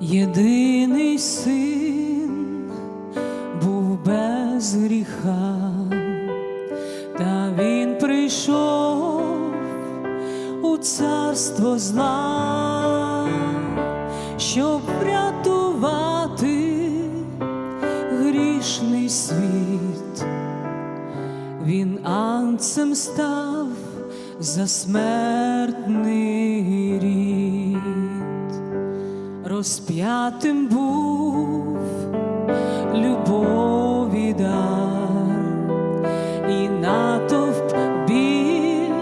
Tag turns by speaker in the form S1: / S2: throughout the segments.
S1: Єдиний син був без гріха, та він прийшов у царство зла, щоб врятувати грішний світ. Він анцем став за смертний рід, розп'ятим був любові дар, і натовп біль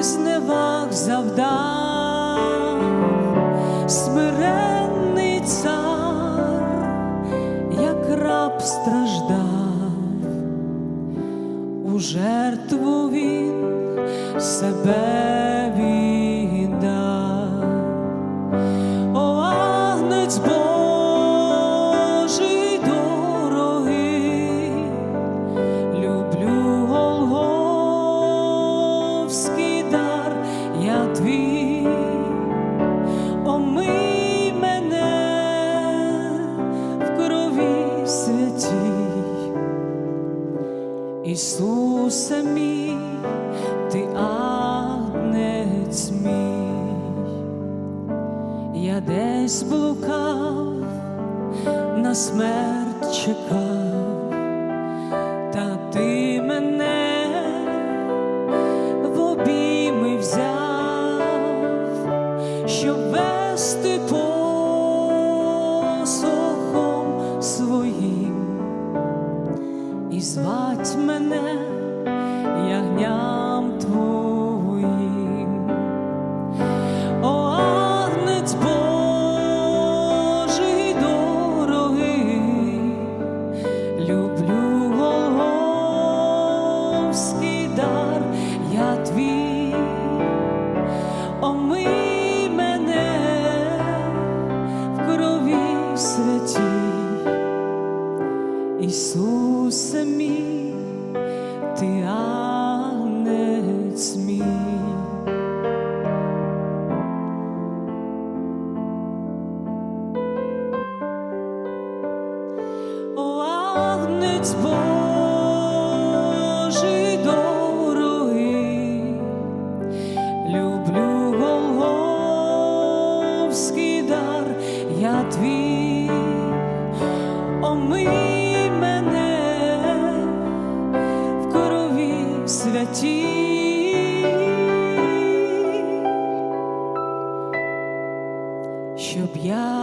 S1: зневаг завдав, смиренний цар, як раб страждав. У жертву він себе Ісусе мій, ти агнець мій, я десь блукав, на смерть чекав, та ти мене в обійми взяв, щоб вести посохом і звать мене ягням твоїм. О, агнець Божий дорогий, люблю Голгофський дар, я твій, омий мене в крові святій. Ісусе мій, ти агнець мій. О, агнець Божий святій, щоб я